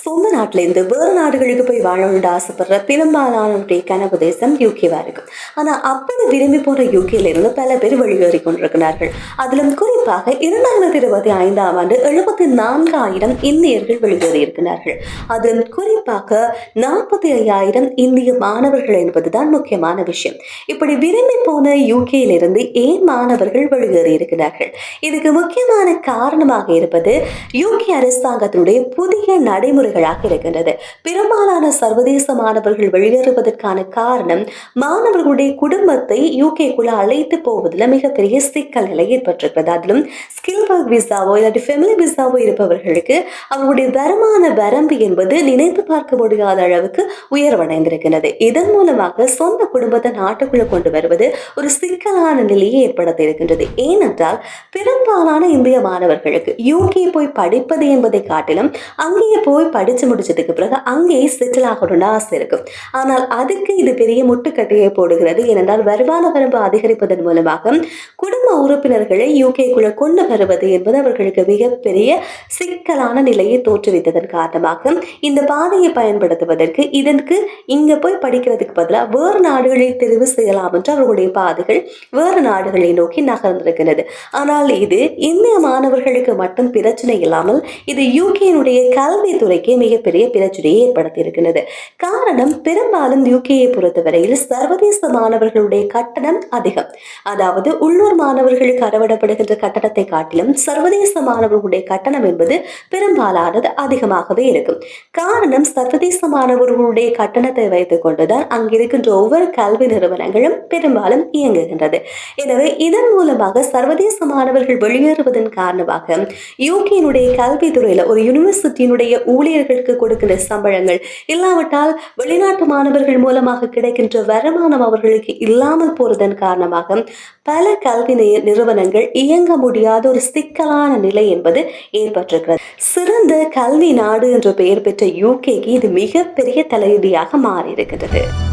சொந்த நாட்டிலேருந்து வேறு நாடுகளுக்கு போய் வாழணும்னு ஆசைப்படுற பெரும்பாலானவருடைய கனவு தேசம் யூகேவாக இருக்கும் ஆனால் அப்படி விரும்பி போற யூகேலேருந்து பல பேர் வெளியேறி கொண்டிருக்கிறார்கள். அதிலும் குறிப்பாக இரண்டாயிரத்தி இருபத்தி ஐந்தாம் ஆண்டு எழுபத்தி நான்காயிரம் இந்தியர்கள் வெளியேறி இருக்கிறார்கள். அதிலும் குறிப்பாக நாற்பத்தி ஐயாயிரம் இந்திய மாணவர்கள் என்பதுதான் முக்கியமான விஷயம். இப்படி விரும்பி போன யூகேயிலிருந்து ஏன் மாணவர்கள் வெளியேறி இருக்கிறார்கள்? இதுக்கு முக்கியமான காரணமாக இருப்பது யூகே அரசாங்கத்தினுடைய புதிய நடைமுறைகளாக இருக்கின்றது. பெரும்பாலான சர்வதேச மாணவர்கள் வெளியேறுவதற்கான காரணம் மாணவர்களுடைய குடும்பத்தை யூகேக்குள்ள அழைத்து போவதில் மிகப்பெரிய சிக்கல் நிலை ஏற்பட்டிருக்கிறது. அதிலும் ஸ்கில் ஒர்க் விசாவோ இல்லாட்டி ஃபெமிலி விசாவோ இருப்பவர்களுக்கு அவர்களுடைய வருமான வரம்பு என்பது நினைத்து பார்க்க முடியாத அளவுக்கு உயர்வடைந்திருக்கிறது இதன் மூலமாக சொந்த குடும்பத்தை நாட்டுக்குள்ள கொண்டு வருவது ஒரு சிக்கலான நிலையை ஏற்படுத்த இருக்கின்றது. ஏனென்றால் பெரும்பாலான இந்திய மாணவர்களுக்கு யூகே போய் படிப்பது என்பதை காட்டிலும் அங்கேயே போய் படித்து முடிச்சதுக்கு பிறகு அங்கேயே செட்டில் ஆகணும்னு ஆசை இருக்கும் ஆனால் அதுக்கு இது பெரிய முட்டுக்கட்டையை போடுகிறது. ஏனென்றால் வருமான வரம்பு அதிகரிப்பதன் மூலமாக குடும்ப உறுப்பினர்களை யூகேக்குள்ள கொண்டு வருவது என்பது அவர்களுக்கு மிகப்பெரிய சிக்கலான நிலையை தோற்றுவித்ததன் காரணமாக இந்த பாதையை பயன்படுத்துவதற்கு இதற்கு இங்க போய் படிக்கிறதுக்கு பதிலாக வேறு நாடுகளை தெரிவு செய்யலாம் என்று அவர்களுடைய பாதைகள் வேறு நாடுகளை நோக்கி நகர்ந்திருக்கிறது ஆனால் இது இந்திய மாணவர்களுக்கு மட்டும் பிரச்சனை இல்லாமல் இது யூகேனுடைய கல்வித்துறைக்கு மிகப்பெரிய பிரச்சனையை ஏற்படுத்தியிருக்கிறது காரணம் பெரும்பாலும் யூகேயை பொறுத்தவரையில் சர்வதேச மாணவர்களுடைய கட்டணம் அதிகம். அதாவது உள்ளூர் மாணவர் மாணவர்களுக்கு அறவிடப்படுகின்ற கட்டணத்தை காட்டிலும் சர்வதேச மாணவர்களுடைய கட்டணம் என்பது பெரும்பாலானது அதிகமாகவே இருக்கும். காரணம் சர்வதேச மாணவர்களுடைய கட்டணத்தை வைத்துக் கொண்டுதான் அங்கிருக்கின்ற ஒவ்வொரு கல்வி நிறுவனங்களும் பெரும்பாலும் இயங்குகின்றது. எனவே இதன் மூலமாக சர்வதேச மாணவர்கள் வெளியேறுவதன் காரணமாக யூகேனுடைய கல்வித்துறையில் ஒரு யூனிவர்சிட்டியினுடைய ஊழியர்களுக்கு கொடுக்கிற சம்பளங்கள் இல்லாவிட்டால் வெளிநாட்டு மாணவர்கள் மூலமாக கிடைக்கின்ற வருமானம் அவர்களுக்கு இல்லாமல் போறதன் காரணமாக பல கல்வி நி- நிறுவனங்கள் இயங்க முடியாத ஒரு சிக்கலான நிலை என்பது ஏற்பட்டிருக்கிறது. சிறந்த கல்வி நாடு என்ற பெயர் பெற்ற யூகேக்கு இது மிகப்பெரிய தலையீடியாக மாறியிருக்கிறது. இருக்கிறது